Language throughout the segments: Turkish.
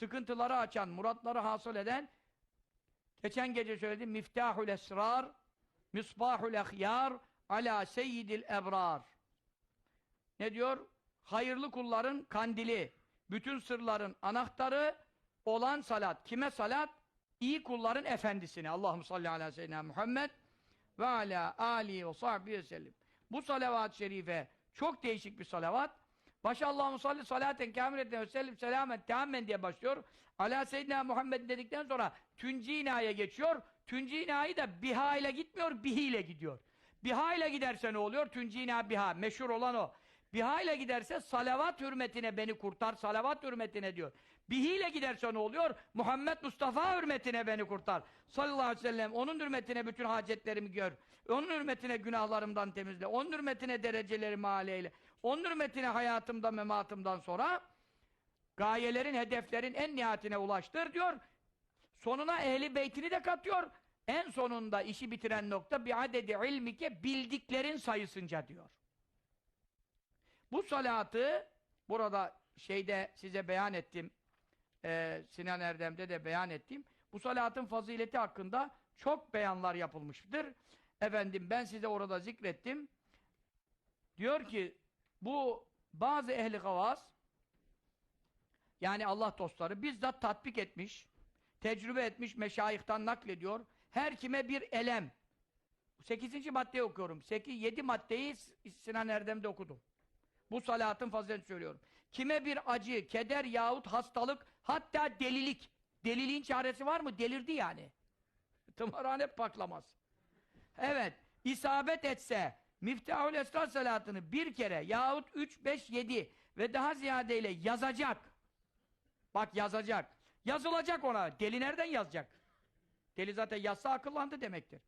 sıkıntıları açan, muratları hasıl eden, geçen gece söyledim, miftahul esrar, misbahul ehyar, ala seyyidil ebrar. Ne diyor? Hayırlı kulların kandili, bütün sırların anahtarı olan salat. Kime salat? İyi kulların efendisine. Allahümme salli ala seyyidina Muhammed ve ala alihi ve sahbihi ve sellem. Bu salavat-ı şerife çok değişik bir salavat. Başa Allahu salli salaten kamileten ve sellim selamen teammen diye başlıyor. Ala seyyidina Muhammed dedikten sonra tüncinaye geçiyor. Tüncinayi de biha ile gitmiyor, bihi ile gidiyor. Biha ile giderse ne oluyor? Tüncina biha. Meşhur olan o. Biha ile giderse salavat hürmetine beni kurtar, salavat hürmetine diyor. Bihi ile giderse ne oluyor? Muhammed Mustafa hürmetine beni kurtar. Sallallahu aleyhi ve sellem. Onun hürmetine bütün hacetlerimi gör. Onun hürmetine günahlarımdan temizle. Onun hürmetine derecelerimi âleyle. Onun hürmetine hayatımda, mematımdan sonra gayelerin, hedeflerin en nihayetine ulaştır diyor. Sonuna ehli beytini de katıyor. En sonunda işi bitiren nokta bir adedi ilmike bildiklerin sayısınca diyor. Bu salatı burada şeyde size beyan ettim. Ee, Sinan Erdem'de de beyan ettim. Bu salatın fazileti hakkında çok beyanlar yapılmıştır. Efendim ben size orada zikrettim. Diyor ki bu bazı ehli havas yani Allah dostları bizzat tatbik etmiş, tecrübe etmiş, meşayihtan naklediyor. Her kime bir elem. 8. maddeyi okuyorum. 8, 7 maddeyi Sinan Erdem'de okudum. Bu salatın faziletini söylüyorum. Kime bir acı, keder yahut hastalık, hatta delilik. Deliliğin çaresi var mı? Delirdi yani. Tımarhane paklamaz. Evet, isabet etse Miftahül Esrar salatını bir kere yahut 3, 5, 7 ve daha ziyadeyle yazacak. Bak yazacak. Yazılacak ona. Deli nereden yazacak? Deli zaten yazsa akıllandı demektir.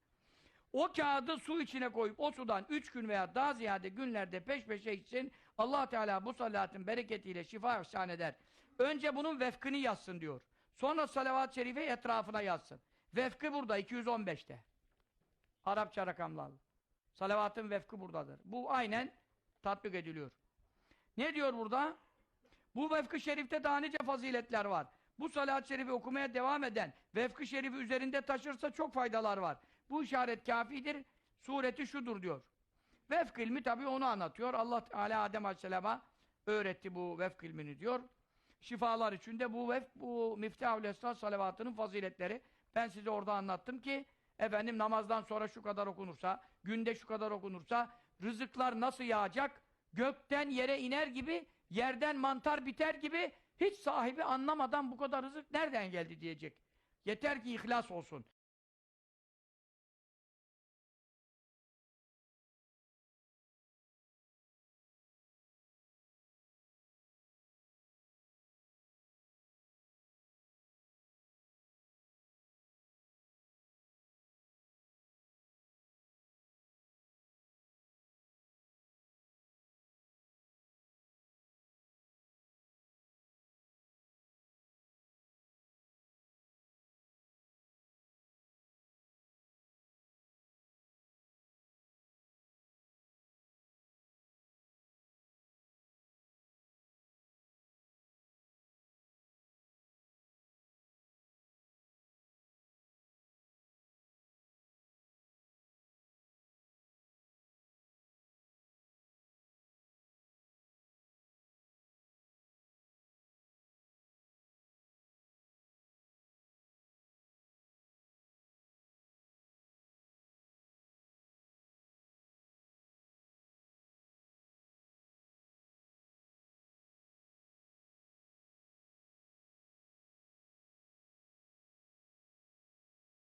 O kağıdı su içine koyup o sudan üç gün veya daha ziyade günlerde peş peşe içsin. allah Teala bu salatın bereketiyle şifa ihsan eder. Önce bunun vefkini yazsın diyor. Sonra salavat-ı şerife etrafına yazsın. Vefkı burada 215'te. Arapça rakamlarla. Salavatın vefkı buradadır. Bu aynen tatbik ediliyor. Ne diyor burada? Bu vefkı şerifte daha nice faziletler var. Bu salat-ı şerifi okumaya devam eden, vefkı şerifi üzerinde taşırsa çok faydalar var. Bu işaret kafidir, sureti şudur diyor. Vefk ilmi tabi onu anlatıyor. Allah Teala Adem Aleyhisselam'a öğretti bu vefk ilmini diyor. Şifalar içinde bu vefk, bu Miftahül salavatının faziletleri. Ben size orada anlattım ki, efendim namazdan sonra şu kadar okunursa, günde şu kadar okunursa, rızıklar nasıl yağacak? Gökten yere iner gibi, yerden mantar biter gibi, hiç sahibi anlamadan bu kadar rızık nereden geldi diyecek. Yeter ki ihlas olsun.